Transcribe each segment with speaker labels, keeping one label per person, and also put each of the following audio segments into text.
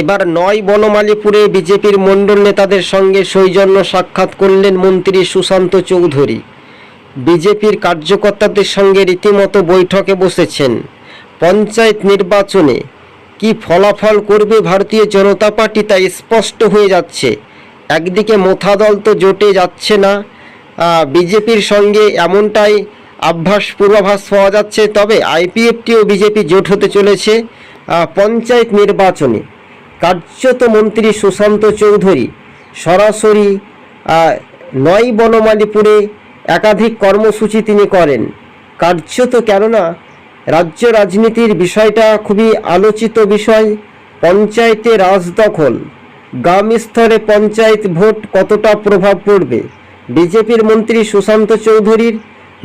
Speaker 1: এবার নয় বনমালীপুরে বিজেপির মণ্ডল নেতাদের সঙ্গে সৌজন্য সাক্ষাৎ করলেন মন্ত্রী সুশান্ত চৌধুরী। বিজেপির কার্যকর্তাদের সঙ্গে রীতিমতো বৈঠকে বসেছেন। পঞ্চায়েত নির্বাচনে কি ফলাফল করবে ভারতীয় জনতা পার্টি তা স্পষ্ট হয়ে যাচ্ছে। একদিকে মোথা দল তো জোটে যাচ্ছে না বিজেপির সঙ্গে এমনটাই আভ্যাস পূর্বাভাস পাওয়া যাচ্ছে, তবে আইপিএফটিও বিজেপি জোট হতে চলেছে। পঞ্চায়েত নির্বাচনে কার্যত মন্ত্রী সুশান্ত চৌধুরী সরাসরি নয় বনমালীপুরে একাধিক কর্মসূচি তিনি করেন। কার্যত কেননা, রাজ্য রাজনীতির বিষয়টা খুবই আলোচিত বিষয়, পঞ্চায়েতে রাজদখল গ্রাম স্তরে পঞ্চায়েত ভোট কতটা প্রভাব পড়বে? বিজেপির মন্ত্রী সুশান্ত চৌধুরীর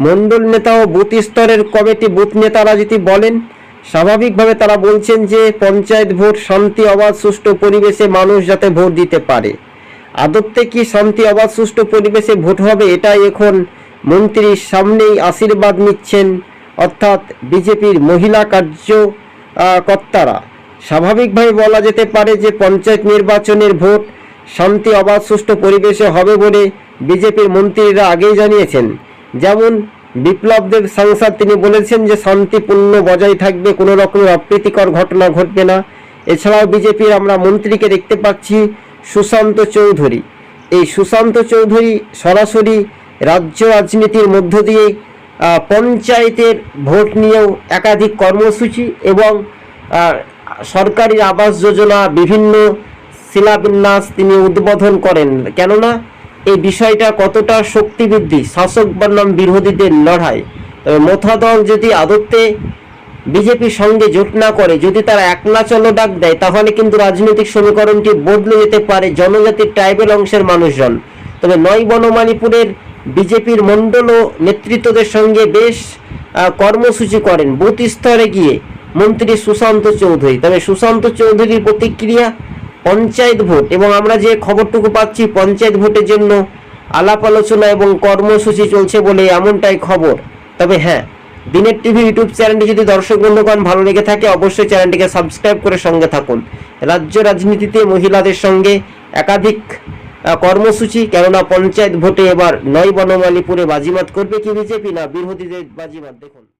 Speaker 1: মণ্ডল নেতা ও বুথ স্তরের কমিটি বুথ নেতারা যদি বলেন স্বাভাবিকভাবে তারা বলছেন যে পঞ্চায়েত ভোট শান্তি অবাধ সুষ্ঠু পরিবেশে মানুষ যাতে ভোট দিতে পারে। আদতে কি শান্তি অবাধ সুষ্ঠু পরিবেশে ভোট হবে এটাই এখন মন্ত্রীর সামনেই আশীর্বাদ নিচ্ছেন অর্থাৎ বিজেপির মহিলা কার্য আহ, কর্তারা। স্বাভাবিকভাবে বলা যেতে পারে যে পঞ্চায়েত নির্বাচনের ভোট শান্তি অবাধ সুষ্ঠু পরিবেশে হবে বলে বিজেপির মন্ত্রীরা আগেই জানিয়েছেন। যেমন বিপ্লব দেব সাংসদ তিনি বলেছেন যে শান্তিপূর্ণ বজায় থাকবে, কোনো রকমের অপ্রীতিকর ঘটনা ঘটবে না। এছাড়াও বিজেপির আমরা মন্ত্রীকে দেখতে পাচ্ছি সুশান্ত চৌধুরী। এই সুশান্ত চৌধুরী সরাসরি রাজ্য রাজনীতির মধ্য দিয়ে পঞ্চায়েতের ভোট নিয়েও একাধিক কর্মসূচি এবং সরকারি আবাস যোজনা, বিভিন্ন শিলাবিন্যাস তিনি উদ্বোধন করেন। কেননা এই বিষয়টা কতটা শক্তি বৃদ্ধি শাসক বনাম বিরোধীদের লড়াই। তবে মোথা দল যদি আদতে বিজেপির সঙ্গে জোট না করে, যদি তারা একলা চলো ডাক দেয়, তাহলে কিন্তু রাজনৈতিক সমীকরণটি বদলে যেতে পারে জনজাতির ট্রাইবেল অংশের মানুষজন। তবে নয় বনমালীপুরের বিজেপির মণ্ডল ও নেতৃত্বদের সঙ্গে বেশ কর্মসূচি করেন। বুথ স্তরে গিয়ে মন্ত্রী সুশান্ত চৌধুরী। তবে সুশান্ত চৌধুরীর প্রতিক্রিয়া পঞ্চায়েত ভোট এবং আমরা যে খবরটুকু পাচ্ছি পঞ্চায়েত ভোটের জন্য আলাপ আলোচনা এবং কর্মসূচি চলছে বলে এমনটাই খবর। তবে হ্যাঁ দিনের টিভি ইউটিউব চ্যানেলটি যদি দর্শক বন্ধুগণ ভালো লেগে থাকে, অবশ্যই চ্যানেলটিকে সাবস্ক্রাইব করে সঙ্গে থাকুন। রাজ্য রাজনীতিতে মহিলাদের সঙ্গে একাধিক কর্মসূচি, কেননা পঞ্চায়েত ভোটে এবার নয় বনমালীপুরে বাজিমাত করবে কি বিজেপি না বিরোধীদের বাজিমাত? দেখুন।